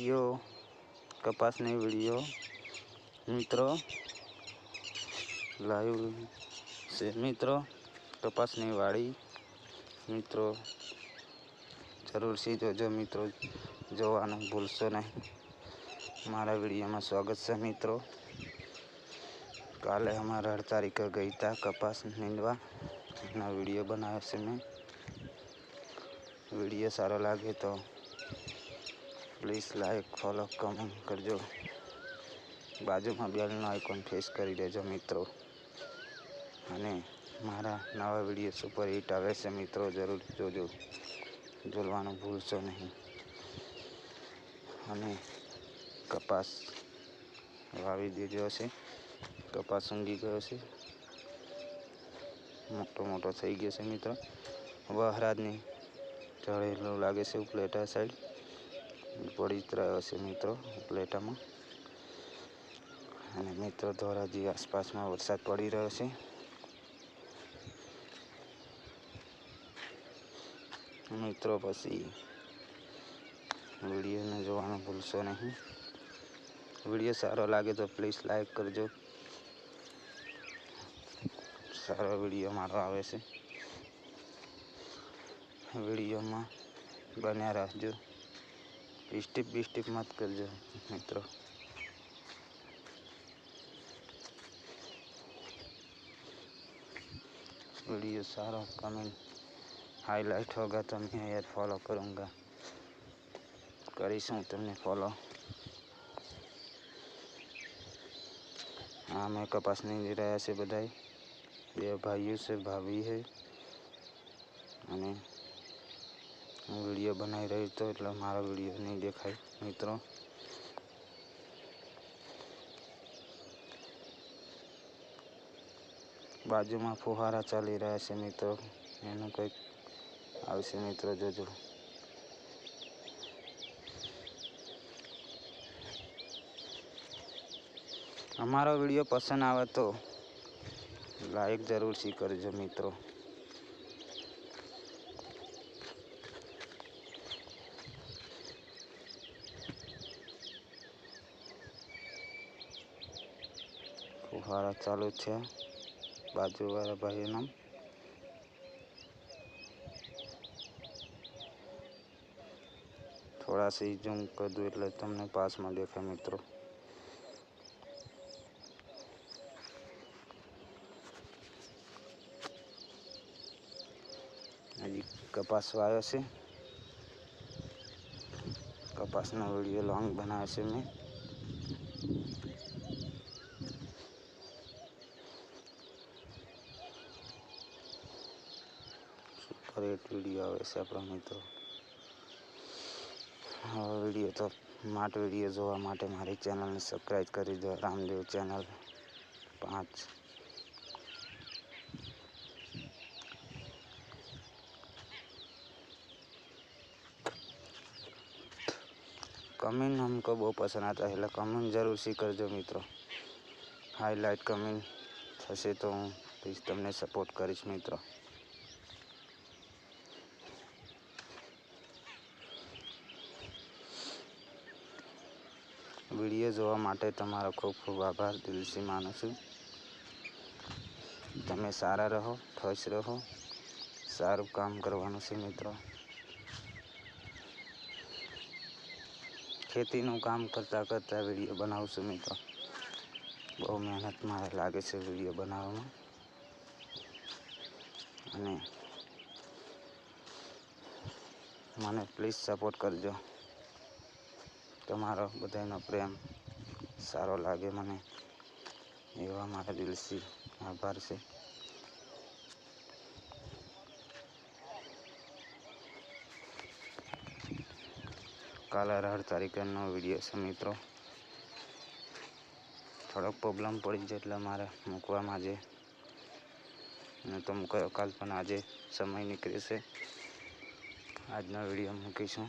Video કપાસની video મિત્રો live છે મિત્રો કપાસની વાડી મિત્રો જરૂરથી જોજો મિત્રો જોવાનું ભૂલશો નહીં મારા વિડીયોમાં સ્વાગત છે મિત્રો કાલે અમારા અઢ તારીખે ગઈ હતા કપાસ નીંદવા એના વીડિયો બનાવ્યો છે મેં વીડિયો સારો લાગે તો પ્લીઝ લાઈક, ફોલો, કમેન્ટ કરજો. બાજુમાં બેલનો આઇકોન ફેસ કરી દેજો મિત્રો. અને મારા નવા વીડિયો સુપર હિટ આવે છે મિત્રો, જરૂર જોજો. જોડવાનું ભૂલશો નહીં. અને કપાસ વાવી દીધો છે કપાસ ઊંઘી ગયો છે. મોટો મોટો થઈ ગયો છે મિત્રો. વહરાજની ચડેલું લાગે છે ઉપલેટા સાઈડ. પડી જ રહ્યો છે મિત્રો ઉપલેટામાં અને મિત્રો, ધોરાજી આસપાસમાં વરસાદ પડી રહ્યો છે. મિત્રો, પછી વિડીયોને જોવાનું ભૂલશો નહીં. વીડિયો સારો લાગે તો પ્લીઝ લાઈક કરજો. સારો વીડિયો મારો આવે છે. વિડીયોમાં બન્યા રાખજો. સ્ટીપ બિસ્ટીપ મત કરજો મિત્રો वीडियो सारा कमेंट हाईलाइट होगा तो मैं यार फॉलो करूँगा કરીશું તમને ફોલો હા મેં કપાસ નહીં રહ્યા છે બધાય બે ભાઈઓ છે ભાભી છે અને હું વીડિયો બનાવી રહ્યો હતો એટલે મારો વીડિયો નહીં દેખાય, મિત્રો. બાજુમાં ફુહારા ચાલી રહ્યા છે, મિત્રો. એનું કંઈક આવશે, મિત્રો, જોજો. અમારો વીડિયો પસંદ આવે તો લાઈક જરૂરથી કરજો, મિત્રો. ફુહારા ચાલુ છે. બાજુવાળા ભાઈનું થોડા સી ઝૂમ કરી એટલે તમને પાસમાં દેખાય મિત્રો. હજી કપાસ વાવ્યો છે. કપાસનો વીડિયો લોંગ બનાવ્યો છે મેં. ફ્રેટ વીડિયો આવે છે આપણા મિત્રો. હવે વીડિયો તો માટ વીડિયો જોવા માટે મારી ચેનલને સબસ્ક્રાઈબ કરી દો, રામદેવ ચેનલ પાંચ. કમેન્ટ હમકો બહુ પસંદ આવતા એટલે કમેન્ટ જરૂરથી કરજો મિત્રો. હાઈલાઇટ કમેન્ટ થશે તો હું પ્લીઝ તમને સપોર્ટ કરીશ મિત્રો. વીડિયો જોવા માટે તમારો ખૂબ ખૂબ આભાર, દિલથી માનું છું. તમે સારા રહો, ખુશ રહો. સારું કામ કરવાનું છે મિત્રો. ખેતીનું કામ કરતાં કરતાં વીડિયો બનાવું છું મિત્રો. બહુ મહેનત મારે લાગે છે વીડિયો બનાવવામાં. અને મને પ્લીઝ સપોર્ટ કરજો. તમારો બધાનો પ્રેમ સારો લાગે મને. એવા મારા દિલથી આભાર છે. કાલે અઢાર તારીખનો વીડિયો છે મિત્રો. થોડોક પ્રોબ્લેમ પડી જાય એટલે મારે મૂકવામાં આજે. અને તો મૂકાયો કાલ પણ આજે સમય નીકળે છે. આજનો વીડિયો મૂકીશું.